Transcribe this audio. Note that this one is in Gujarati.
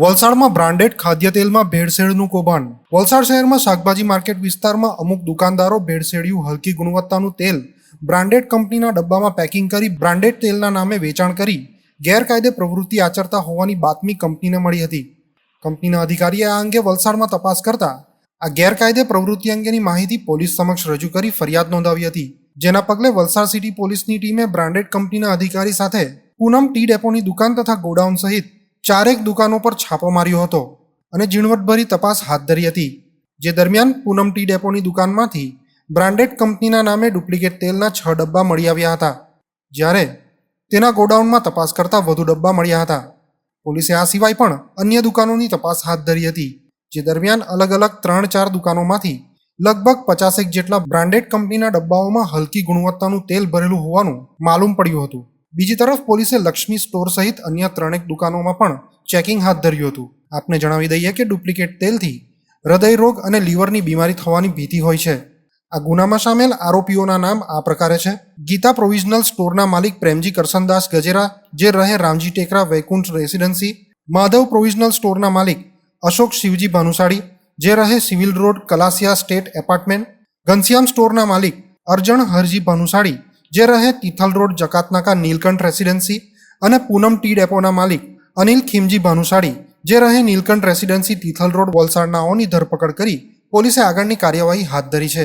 વલસાડમાં બ્રાન્ડેડ ખાદ્ય તેલમાં ભેળસેળનું કૌભાંડ. વલસાડ શહેરમાં શાકભાજી માર્કેટ વિસ્તારમાં અમુક દુકાનદારો ભેળસેળ્યું હલકી ગુણવત્તાનું તેલ બ્રાન્ડેડ કંપનીના ડબ્બામાં પેકિંગ કરી બ્રાન્ડેડ તેલના નામે વેચાણ કરી ગેરકાયદે પ્રવૃત્તિ આચરતા હોવાની બાતમી કંપનીને મળી હતી. કંપનીના અધિકારીએ આ અંગે વલસાડમાં તપાસ કરતા આ ગેરકાયદે પ્રવૃત્તિ અંગેની માહિતી પોલીસ સમક્ષ રજૂ કરી ફરિયાદ નોંધાવી હતી. જેના પગલે વલસાડ સિટી પોલીસની ટીમે બ્રાન્ડેડ કંપનીના અધિકારી સાથે પૂનમ ટી ડેપોની દુકાન તથા ગોડાઉન સહિત ચારેક દુકાનો પર છાપો માર્યો હતો અને ઝીણવટભરી તપાસ હાથ ધરી હતી, જે દરમિયાન પૂનમ ટી ડેપોની દુકાનમાંથી બ્રાન્ડેડ કંપનીના નામે ડુપ્લિકેટ તેલના છ ડબ્બા મળી આવ્યા હતા, જ્યારે તેના ગોડાઉનમાં તપાસ કરતા વધુ ડબ્બા મળ્યા હતા. પોલીસે આ સિવાય પણ અન્ય દુકાનોની તપાસ હાથ ધરી હતી, જે દરમિયાન અલગ અલગ ત્રણ ચાર દુકાનોમાંથી લગભગ પચાસેક જેટલા બ્રાન્ડેડ કંપનીના ડબ્બાઓમાં હલકી ગુણવત્તાનું તેલ ભરેલું હોવાનું માલુમ પડ્યું હતું. બીજી તરફ પોલીસે લક્ષ્મી સ્ટોર સહિત અન્ય ત્રણેક દુકાનોમાં પણ ચેકિંગ હાથ ધર્યું હતું. આપને જણાવી દઈએ કે ડુપ્લિકેટ તેલથી હૃદય રોગ અને લીવરની બીમારી થવાની ભીતિ હોય છે. આ ગુનામાં સામેલ આરોપીઓના નામ આ પ્રકારે છે. ગીતા પ્રોવિઝનલ સ્ટોરના માલિક પ્રેમજી કરસનદાસ ગજેરા, જે રહે રામજી ટેકરા વૈકુંઠ રેસિડેન્સી. માધવ પ્રોવિઝનલ સ્ટોરના માલિક અશોક શિવજી ભાનુશાળી, જે રહે civil road, Kalasia estate apartment. Ghanshyam સ્ટોરના માલિક અર્જણ હરજી ભાનુશાળી જે રહે તિથલ રોડ, જકાતનાકા, નીલકંઠ રેસિડેન્સી અને પૂનમ ટી ડેપોના માલિક અનિલ ખીમજી ભાનુશાળી, જે રહે નીલકંઠ રેસિડેન્સી તિથલ રોડ વલસાડનાઓની ધરપકડ કરી પોલીસે આગળની કાર્યવાહી હાથ ધરી છે.